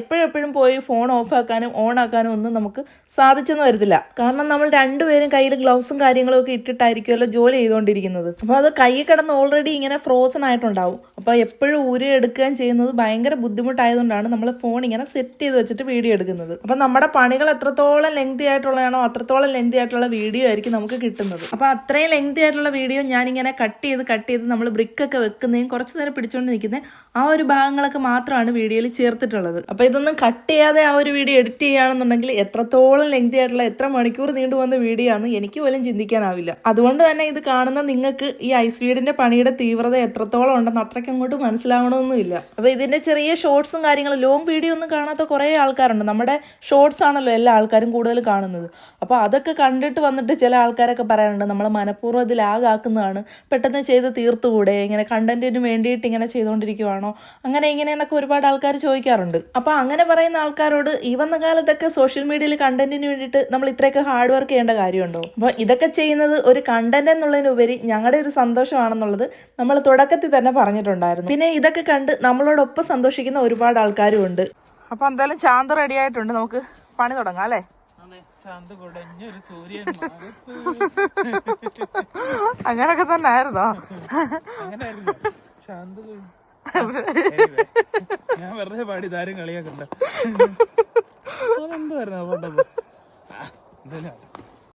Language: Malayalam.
എപ്പോഴും എപ്പോഴും പോയി ഫോൺ ഓഫ് ആക്കാനും ഓൺ ആക്കാനും ഒന്നും നമുക്ക് സാധിച്ചെന്ന് വരത്തില്ല. കാരണം നമ്മൾ രണ്ടുപേരും കയ്യിൽ ഗ്ലൗസും കാര്യങ്ങളും ഒക്കെ ഇട്ടിട്ടായിരിക്കുമല്ലോ ജോലി ചെയ്തുകൊണ്ടിരിക്കുന്നത്. അപ്പോൾ അത് കൈ കിടന്ന് ഓൾറെഡി ഇങ്ങനെ ഫ്രോസൺ ആയിട്ടുണ്ടാവും. അപ്പോൾ എപ്പോഴും ഊരി എടുക്കുകയും ചെയ്യുന്നത് ഭയങ്കര ബുദ്ധിമുട്ടായതുകൊണ്ടാണ് നമ്മൾ ഫോൺ ഇങ്ങനെ സെറ്റ് ചെയ്ത് വെച്ചിട്ട് വീഡിയോ എടുക്കുന്നത്. അപ്പോൾ നമ്മുടെ പണികൾ എത്രത്തോളം ലെങ്തി ആയിട്ടുള്ളതാണോ അത്രത്തോളം ലെങ്തി ആയിട്ടുള്ള വീഡിയോ ആയിരിക്കും നമുക്ക് കിട്ടുന്നത്. അപ്പോൾ അത്രയും ലെങ്തി ആയിട്ടുള്ള വീഡിയോ ഞാനിങ്ങനെ കട്ട് ചെയ്ത് കട്ട് ചെയ്ത് നമ്മൾ ബ്രിക്കൊക്കെ വെക്കുന്നതും കുറച്ച് നേരം പിടിച്ചുകൊണ്ട് നിൽക്കുന്ന ആ ഒരു ഭാഗങ്ങളൊക്കെ മാത്രമാണ് വീഡിയോയിൽ ചേർത്തിട്ടുള്ളത്. അപ്പോൾ ഇതൊന്നും കട്ട് ചെയ്യാതെ ആ ഒരു വീഡിയോ എഡിറ്റ് ചെയ്യുകയാണെന്നുണ്ടെങ്കിൽ എത്രത്തോളം ലെങ്തി ആയിട്ടുള്ള എത്ര മണിക്കൂർ നീണ്ടു വന്ന വീഡിയോ ആണ് എനിക്ക് പോലും ചിന്തിക്കാനാവില്ല. അതുകൊണ്ട് തന്നെ ഇത് കാണുന്ന നിങ്ങൾക്ക് ഈ ഐസ് വീടിന്റെ പണിയുടെ തീവ്രത എത്രത്തോളം ഉണ്ടെന്ന് അത്രയ്ക്ക് അങ്ങോട്ട് മനസ്സിലാവണമെന്നില്ല. അപ്പോൾ ഇതിന്റെ ചെറിയ ഷോർട്സും കാര്യങ്ങളും ലോങ് വീഡിയോ ഒന്നും കാണാത്ത കുറേ ആൾക്കാരുണ്ട്. നമ്മുടെ ഷോർട്സ് ആണല്ലോ എല്ലാ ആൾക്കാരും കൂടുതൽ കാണുന്നത്. അപ്പോൾ അതൊക്കെ കണ്ടിട്ട് വന്നിട്ട് ചില ആൾക്കാരൊക്കെ പറയാറുണ്ട് നമ്മൾ മനഃപൂർവം ഇത് ലാഗാക്കുന്നതാണ് പെട്ടെന്ന് ചെയ്ത് തീർത്തുകൂടെ? ഇങ്ങനെ കണ്ടന്റിന് വേണ്ടിയിട്ട് ഇങ്ങനെ ചെയ്തുകൊണ്ടിരിക്കുവാണോ അങ്ങനെ ഇങ്ങനെ എന്നൊക്കെ ഒരുപാട് ആൾക്കാർ ചോദിക്കാറുണ്ട്. അപ്പോൾ അങ്ങനെ പറയുന്ന ആൾക്കാരോട് ഈ വന്ന കാലത്തൊക്കെ സോഷ്യൽ മീഡിയയിൽ കണ്ടന്റിന് വേണ്ടിയിട്ട് നമ്മൾ ഇത്രയൊക്കെ ഹാർഡ് വർക്ക് ചെയ്യേണ്ട കാര്യമുണ്ടോ? അപ്പോൾ ഇതൊക്കെ ചെയ്യുന്നത് ഒരു കണ്ടന്റ് എന്നുള്ളതിനുപരി ഞങ്ങളുടെ ഒരു സന്തോഷമാണെന്നുള്ളത് നമ്മൾ തുടക്കത്തിൽ തന്നെ പറഞ്ഞിട്ടുണ്ടായിരുന്നു. പിന്നെ ഇതൊക്കെ കണ്ട് നമ്മളോടൊപ്പം സന്തോഷിക്കുന്ന ഒരുപാട് ആൾക്കാരും ഉണ്ട്. അപ്പോൾ എന്തായാലും ചാന്ത് റെഡി ആയിട്ടുണ്ട്. നമുക്ക് പണി തുടങ്ങാം അല്ലേ? അങ്ങനൊക്കെ തന്നെ ആയിരുന്നോ? ഞാൻ വെറുതെ പാടി ഇതാരും കളിയാക്കണ്ട. അതെന്തുവായിരുന്നു ആ പാട്ടൊക്കെ ആ, എന്തായാലും